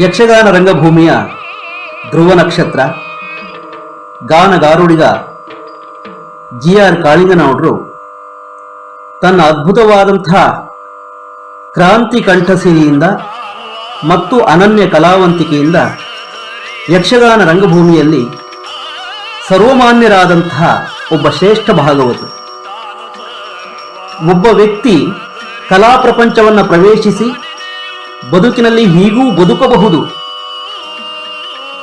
ಯಕ್ಷಗಾನ ರಂಗಭೂಮಿಯ ಧ್ರುವ ನಕ್ಷತ್ರ ಗಾನಗಾರುಡಿಗ G R ಕಾಳಿಂಗನೌಡ್ರು ತನ್ನ ಅದ್ಭುತವಾದಂಥ ಕ್ರಾಂತಿ ಕಂಠಸಿರಿಯಿಂದ ಮತ್ತು ಅನನ್ಯ ಕಲಾವಂತಿಕೆಯಿಂದ ಯಕ್ಷಗಾನ ರಂಗಭೂಮಿಯಲ್ಲಿ ಸರ್ವಮಾನ್ಯರಾದಂತಹ ಒಬ್ಬ ಶ್ರೇಷ್ಠ ಭಾಗವತ. ಒಬ್ಬ ವ್ಯಕ್ತಿ ಕಲಾ ಪ್ರಪಂಚವನ್ನು ಪ್ರವೇಶಿಸಿ ಬದುಕಿನಲ್ಲಿ ಹೀಗೂ ಬದುಕಬಹುದು.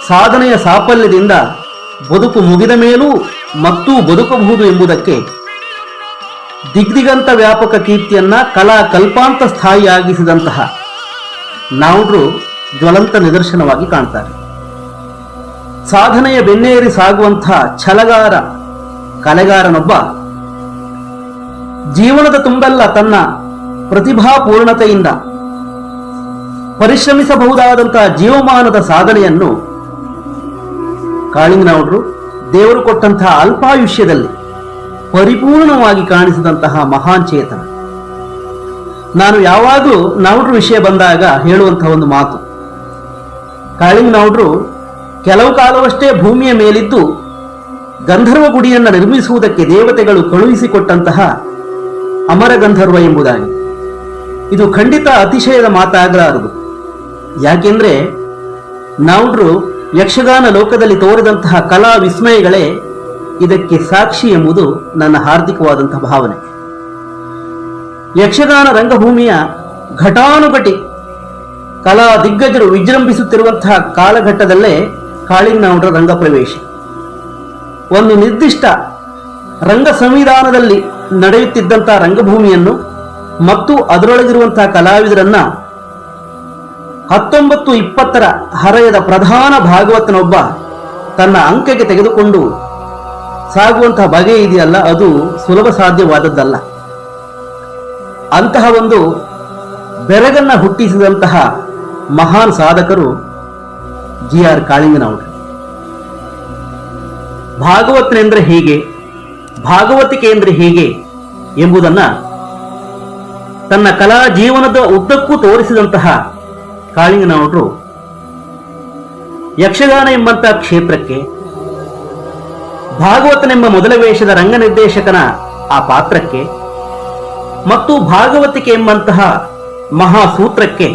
ಸಾಧನೆಯ ಸಾಫಲ್ಯದಿಂದ ಬದುಕು ಮುಗಿದ ಮೇಲೂ ಮತ್ತೂ ಬದುಕಬಹುದು ಎಂಬುದಕ್ಕೆ ದಿಗ್ದಿಗಂತ ವ್ಯಾಪಕ ಕೀರ್ತಿಯನ್ನ ಕಲಾ ಕಲ್ಪಾಂತ ಸ್ಥಾಯಿಯಾಗಿಸಿದಂತಹ ನಾವುಡ್ರು ಜ್ವಲಂತ ನಿದರ್ಶನವಾಗಿ ಕಾಣ್ತಾರೆ. ಸಾಧನೆಯ ಬೆನ್ನೇರಿ ಸಾಗುವಂತಹ ಛಲಗಾರ, ಕಲೆಗಾರನೊಬ್ಬ ಜೀವನದ ತುಂಬೆಲ್ಲ ತನ್ನ ಪ್ರತಿಭಾಪೂರ್ಣತೆಯಿಂದ ಪರಿಶ್ರಮಿಸಬಹುದಾದಂತಹ ಜೀವಮಾನದ ಸಾಧನೆಯನ್ನು ಕಾಳಿಂಗನವರು ದೇವರು ಕೊಟ್ಟಂತಹ ಅಲ್ಪಾಯುಷ್ಯದಲ್ಲಿ ಪರಿಪೂರ್ಣವಾಗಿ ಕಾಣಿಸಿದಂತಹ ಮಹಾನ್ ಚೇತನ. ನಾನು ಯಾವಾಗಲೂ ನೌಡ್ರ ವಿಷಯ ಬಂದಾಗ ಹೇಳುವಂತಹ ಒಂದು ಮಾತು. ಕಾಳಿಂಗನೌಡ್ರು ಕೆಲವು ಕಾಲವಷ್ಟೇ ಭೂಮಿಯ ಮೇಲಿದ್ದು ಗಂಧರ್ವ ಗುಡಿಯನ್ನು ನಿರ್ಮಿಸುವುದಕ್ಕೆ ದೇವತೆಗಳು ಕಳುಹಿಸಿಕೊಟ್ಟಂತಹ ಅಮರ ಗಂಧರ್ವ ಎಂಬುದಾಗಿ. ಇದು ಖಂಡಿತ ಅತಿಶಯದ ಮಾತಾಗಲಾರದು. ಯಾಕೆಂದ್ರೆ ನಾವ್ರು ಯಕ್ಷಗಾನ ಲೋಕದಲ್ಲಿ ತೋರಿದಂತಹ ಕಲಾ ವಿಸ್ಮಯಗಳೇ ಇದಕ್ಕೆ ಸಾಕ್ಷಿ ಎಂಬುದು ನನ್ನ ಹಾರ್ದಿಕವಾದಂತಹ ಭಾವನೆ. ಯಕ್ಷಗಾನ ರಂಗಭೂಮಿಯ ಘಟಾನುಘಟಿ ಕಲಾ ದಿಗ್ಗಜರು ವಿಜೃಂಭಿಸುತ್ತಿರುವಂತಹ ಕಾಲಘಟ್ಟದಲ್ಲೇ ಕಾಳಿಂಗನವರ ರಂಗ ಪ್ರವೇಶ. ಒಂದು ನಿರ್ದಿಷ್ಟ ರಂಗ ಸಂವಿಧಾನದಲ್ಲಿ ನಡೆಯುತ್ತಿದ್ದಂತಹ ರಂಗಭೂಮಿಯನ್ನು ಮತ್ತು ಅದರೊಳಗಿರುವಂತಹ ಕಲಾವಿದರನ್ನ ಹತ್ತೊಂಬತ್ತು ಇಪ್ಪತ್ತರ ಹರೆಯದ ಪ್ರಧಾನ ಭಾಗವತನೊಬ್ಬ ತನ್ನ ಅಂಕೆಗೆ ತೆಗೆದುಕೊಂಡು, ಸಾಗುವಂತಹ ಬಗೆ ಇದೆಯಲ್ಲ, ಅದು ಸುಲಭ ಸಾಧ್ಯವಾದದ್ದಲ್ಲ. ಅಂತಹ ಒಂದು ಬೆರಗನ್ನ ಹುಟ್ಟಿಸಿದಂತಹ ಮಹಾನ್ ಸಾಧಕರು ಜಿ ಆರ್ ಕಾಳಿಂಗನವರು. ಭಾಗವತನೆಂದ್ರೆ ಹೇಗೆ ಭಾಗವತಿಕೆ ಎಂದ್ರೆ ಹೇಗೆ ಎಂಬುದನ್ನ ತನ್ನ ಕಲಾ ಜೀವನದ ಉದ್ದಕ್ಕೂ ತೋರಿಸಿದಂತಹ ಕಾಳಿಂಗನವರು, ಯಕ್ಷಗಾನ ಎಂಬಂತಹ ಕ್ಷೇತ್ರಕ್ಕೆ ಭಾಗವತನೆಂಬ ಮೊದಲ ವೇಷದ ರಂಗ ನಿರ್ದೇಶಕನ ಆ ಪಾತ್ರಕ್ಕೆ ಮತ್ತು ಭಾಗವತಿಕೆ ಎಂಬಂತಹ ಮಹಾಸೂತ್ರಕ್ಕೆ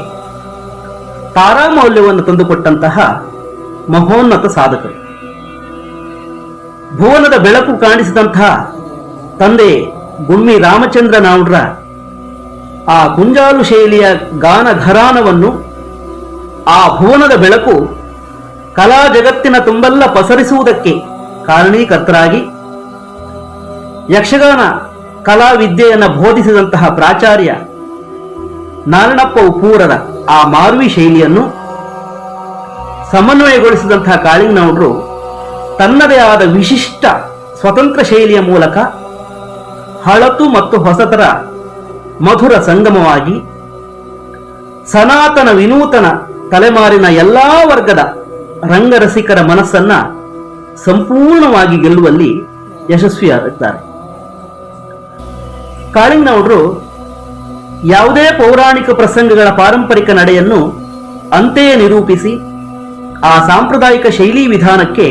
ತಾರಾಮೌಲ್ಯವನ್ನು ತಂದುಕೊಟ್ಟಂತಹ ಮಹೋನ್ನತ ಸಾಧಕರು. ಭುವನದ ಬೆಳಕು ಕಾಣಿಸಿದಂತಹ ತಂದೆ ಗುಮ್ಮಿ ರಾಮಚಂದ್ರ ನಾವುಡ್ರ ಆ ಗುಂಜಾಲು ಶೈಲಿಯ ಗಾನ ಘರಾನವನ್ನು ಆ ಭುವನದ ಬೆಳಕು ಕಲಾ ಜಗತ್ತಿನ ತುಂಬೆಲ್ಲ ಪಸರಿಸುವುದಕ್ಕೆ ಕಾರಣೀಕರ್ತರಾಗಿ ಯಕ್ಷಗಾನ ಕಲಾವಿದ್ಯೆಯನ್ನು ಬೋಧಿಸಿದಂತಹ ಪ್ರಾಚಾರ್ಯ ನಾರಣಪ್ಪ ಉಪೂರರ ಆ ಮಾರ್ವಿ ಶೈಲಿಯನ್ನು ಸಮನ್ವಯಗೊಳಿಸಿದಂತಹ ಕಾಳಿಂಗನವರು ತನ್ನದೇ ಆದ ವಿಶಿಷ್ಟ ಸ್ವತಂತ್ರ ಶೈಲಿಯ ಮೂಲಕ ಹಳತು ಮತ್ತು ಹೊಸತರ ಮಧುರ ಸಂಗಮವಾಗಿ ಸನಾತನ ವಿನೂತನ ತಲೆಮಾರಿನ ಎಲ್ಲಾ ವರ್ಗದ ರಂಗರಸಿಕರ ಮನಸ್ಸನ್ನ ಸಂಪೂರ್ಣವಾಗಿ ಗೆಲ್ಲುವಲ್ಲಿ ಯಶಸ್ವಿಯಾಗುತ್ತಾರೆ. ಕಾಳಿಂಗ್ನವರು ಯಾವುದೇ ಪೌರಾಣಿಕ ಪ್ರಸಂಗಗಳ ಪಾರಂಪರಿಕ ನಡೆಯನ್ನು ಅಂತೆಯೇ ನಿರೂಪಿಸಿ ಆ ಸಾಂಪ್ರದಾಯಿಕ ಶೈಲಿ ವಿಧಾನಕ್ಕೆ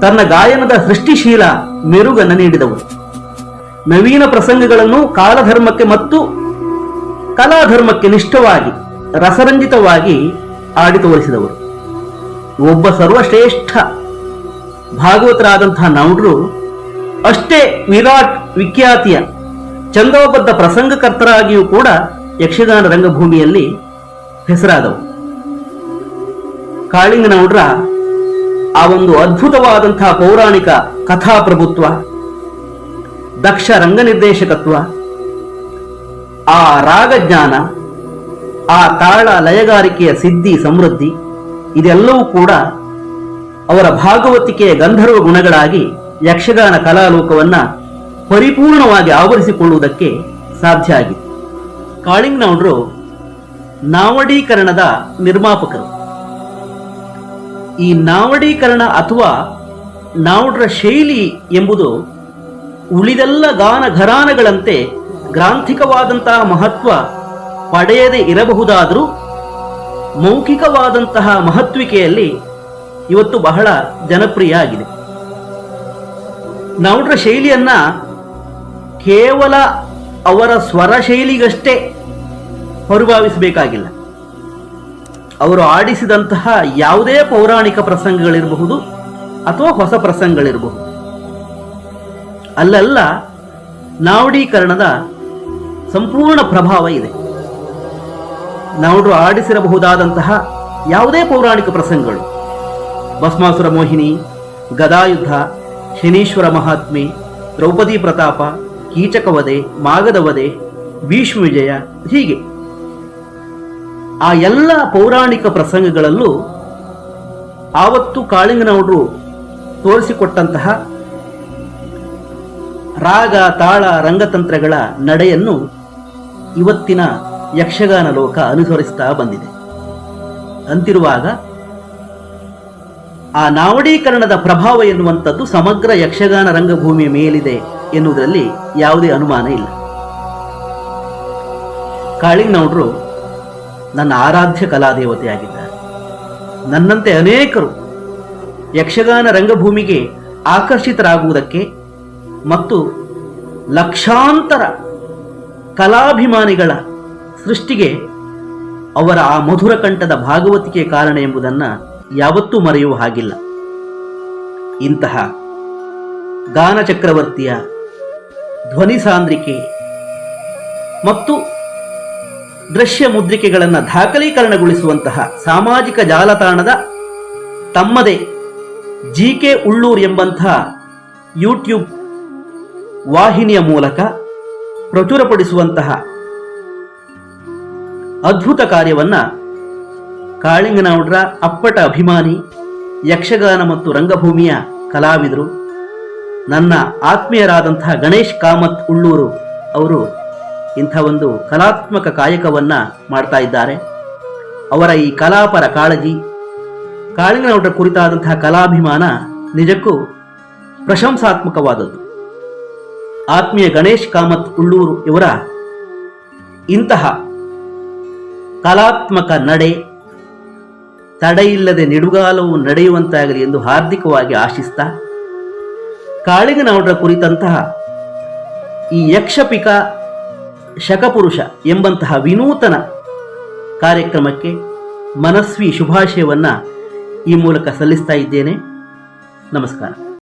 ತನ್ನ ಗಾಯನದ ಸೃಷ್ಟಿಶೀಲ ಮೆರುಗನ್ನು ನೀಡಿದವರು. ನವೀನ ಪ್ರಸಂಗಗಳನ್ನು ಕಾಲಧರ್ಮಕ್ಕೆ ಮತ್ತು ಕಲಾಧರ್ಮಕ್ಕೆ ನಿಷ್ಠವಾಗಿ ರಸರಂಜಿತವಾಗಿ ಆಡಿ ತೋರಿಸಿದವರು ಒಬ್ಬ ಸರ್ವಶ್ರೇಷ್ಠ ಭಾಗವತರಾದಂತಹ ನೌಡ್ರು ಅಷ್ಟೇ ವಿರಾಟ್ ವಿಖ್ಯಾತಿಯ ಚಂದೋಬದ್ಧ ಪ್ರಸಂಗಕರ್ತರಾಗಿಯೂ ಕೂಡ ಯಕ್ಷಗಾನ ರಂಗಭೂಮಿಯಲ್ಲಿ ಹೆಸರಾದವು. ಕಾಳಿಂಗನೌಡ್ರ ಆ ಒಂದು ಅದ್ಭುತವಾದಂತಹ ಪೌರಾಣಿಕ ಕಥಾಪ್ರಭುತ್ವ, ದಕ್ಷ ರಂಗ ನಿರ್ದೇಶಕತ್ವ ಆ ರಾಗಜ್ಞಾನ ಆ ತಾಳ ಲಯಗಾರಿಕೆಯ ಸಿದ್ಧಿ, ಸಮೃದ್ಧಿ, ಇದೆಲ್ಲವೂ ಕೂಡ ಅವರ ಭಾಗವತಿಕೆಯ ಗಂಧರ್ವ ಗುಣಗಳಾಗಿ ಯಕ್ಷಗಾನ ಕಲಾಲೋಕವನ್ನು ಪರಿಪೂರ್ಣವಾಗಿ ಆವರಿಸಿಕೊಳ್ಳುವುದಕ್ಕೆ ಸಾಧ್ಯ ಆಗಿದೆ ಕಾಳಿಂಗ್ನವರು ನಾವಡೀಕರಣದ ನಿರ್ಮಾಪಕರು. ಈ ನಾವಡೀಕರಣ ಅಥವಾ ನಾವುಡ್ರ ಶೈಲಿ ಎಂಬುದು ಉಳಿದೆಲ್ಲ ಗಾನ ಮೌಖಿಕವಾದಂತಹ ಮಹತ್ವಿಕೆಯಲ್ಲಿ ಇವತ್ತು ಬಹಳ ಜನಪ್ರಿಯ ಆಗಿದೆ ನೌಡ್ರ ಶೈಲಿಯನ್ನ ಕೇವಲ ಅವರ ಸ್ವರ ಶೈಲಿಗಷ್ಟೇ ಹೊರಭಾವಿಸಬೇಕಾಗಿಲ್ಲ ಅವರು ಆಡಿಸಿದಂತಹ ಯಾವುದೇ ಪೌರಾಣಿಕ ಪ್ರಸಂಗಗಳಿರಬಹುದು ಅಥವಾ ಹೊಸ ಪ್ರಸಂಗಗಳಿರಬಹುದು. ಅಲ್ಲೆಲ್ಲ ನಾವಡೀಕರಣದ ಸಂಪೂರ್ಣ ಪ್ರಭಾವ ಇದೆ. ನಾವುಡು ಆಡಿಸಿರಬಹುದಾದಂತಹ ಯಾವುದೇ ಪೌರಾಣಿಕ ಪ್ರಸಂಗಗಳು. ಭಸ್ಮಾಸುರ ಮೋಹಿನಿ, ಗದಾಯುದ್ಧ, ಶನೀಶ್ವರ ಮಹಾತ್ಮೆ, ದ್ರೌಪದಿ ಪ್ರತಾಪ, ಕೀಚಕವಧೆ ಮಾಗದವಧೆ ಭೀಷ್ಮ ವಿಜಯ ಹೀಗೆ. ಆ ಎಲ್ಲ ಪೌರಾಣಿಕ ಪ್ರಸಂಗಗಳಲ್ಲೂ ಆವತ್ತು ಕಾಳಿಂಗನವರು ತೋರಿಸಿಕೊಟ್ಟಂತಹ ರಾಗ, ತಾಳ, ರಂಗತಂತ್ರಗಳ ನಡೆಯನ್ನು ಇವತ್ತಿನ ಯಕ್ಷಗಾನ ಲೋಕ ಅನುಸರಿಸ್ತಾ ಬಂದಿದೆ. ಅಂತಿರುವಾಗ, ಆ ನಾವಡೀಕರಣದ ಪ್ರಭಾವ ಎನ್ನುವಂಥದ್ದು ಸಮಗ್ರ ಯಕ್ಷಗಾನ ರಂಗಭೂಮಿಯ ಮೇಲಿದೆ ಎನ್ನುವುದರಲ್ಲಿ ಯಾವುದೇ ಅನುಮಾನ ಇಲ್ಲ. ಕಾಳಿಂಗನೌಡರು ನನ್ನ ಆರಾಧ್ಯ ಕಲಾದೇವತೆಯಾಗಿದ್ದಾರೆ ನನ್ನಂತೆ ಅನೇಕರು ಯಕ್ಷಗಾನ ರಂಗಭೂಮಿಗೆ ಆಕರ್ಷಿತರಾಗುವುದಕ್ಕೆ ಮತ್ತು ಲಕ್ಷಾಂತರ ಕಲಾಭಿಮಾನಿಗಳ ಸೃಷ್ಟಿಗೆ ಅವರ ಆ ಮಧುರ ಕಂಠದ ಭಾಗವತಿಕೆ ಕಾರಣ ಎಂಬುದನ್ನು ಯಾವತ್ತೂ ಮರೆಯುವ ಹಾಗಿಲ್ಲ. ಇಂತಹ ಗಾನ ಚಕ್ರವರ್ತಿಯ ಧ್ವನಿ ಸಾಂದ್ರಿಕೆ ಮತ್ತು ದೃಶ್ಯ ಮುದ್ರಿಕೆಗಳನ್ನು ದಾಖಲೀಕರಣಗೊಳಿಸುವಂತಹ ಸಾಮಾಜಿಕ ಜಾಲತಾಣದ ತಮ್ಮದೇ ಜಿ ಕೆ ಉಳ್ಳೂರ್ ಎಂಬಂತಹ ಯೂಟ್ಯೂಬ್ ವಾಹಿನಿಯ ಮೂಲಕ ಪ್ರಚುರಪಡಿಸುವಂತಹ ಅದ್ಭುತ ಕಾರ್ಯವನ್ನ ಕಾಳಿಂಗನೌಡ್ರ ಅಪ್ಪಟ ಅಭಿಮಾನಿ, ಯಕ್ಷಗಾನ ಮತ್ತು ರಂಗಭೂಮಿಯ ಕಲಾವಿದರು, ನನ್ನ ಆತ್ಮೀಯರಾದಂತಹ ಗಣೇಶ್ ಕಾಮತ್ ಉಳ್ಳೂರು ಅವರು ಇಂಥ ಒಂದು ಕಲಾತ್ಮಕ ಕಾಯಕವನ್ನು ಮಾಡ್ತಾ ಇದ್ದಾರೆ. ಅವರ ಈ ಕಲಾಪರ ಕಾಳಜಿ ಕಾಳಿಂಗನೌಡ್ರ ಕುರಿತಾದಂತಹ ಕಲಾಭಿಮಾನ ನಿಜಕ್ಕೂ ಪ್ರಶಂಸಾತ್ಮಕವಾದದ್ದು. ಆತ್ಮೀಯ ಗಣೇಶ್ ಕಾಮತ್ ಉಳ್ಳೂರು ಇವರ ಇಂತಹ ಕಲಾತ್ಮಕ ನಡೆ. ತಡೆಯಿಲ್ಲದೆ ನಿಡುಗಾಲವು ನಡೆಯುವಂತಾಗಲಿ ಎಂದು ಹಾರ್ದಿಕವಾಗಿ ಆಶಿಸ್ತಾ. ಕಾಳಿಗನಾವುಡರ ಕುರಿತಂತಹ ಈ ಯಕ್ಷಪಿಕ ಶಕಪುರುಷ ಎಂಬಂತಹ ವಿನೂತನ ಕಾರ್ಯಕ್ರಮಕ್ಕೆ ಮನಸ್ವಿ ಶುಭಾಶಯವನ್ನು ಈ ಮೂಲಕ ಸಲ್ಲಿಸ್ತಾ ಇದ್ದೇನೆ. ನಮಸ್ಕಾರ.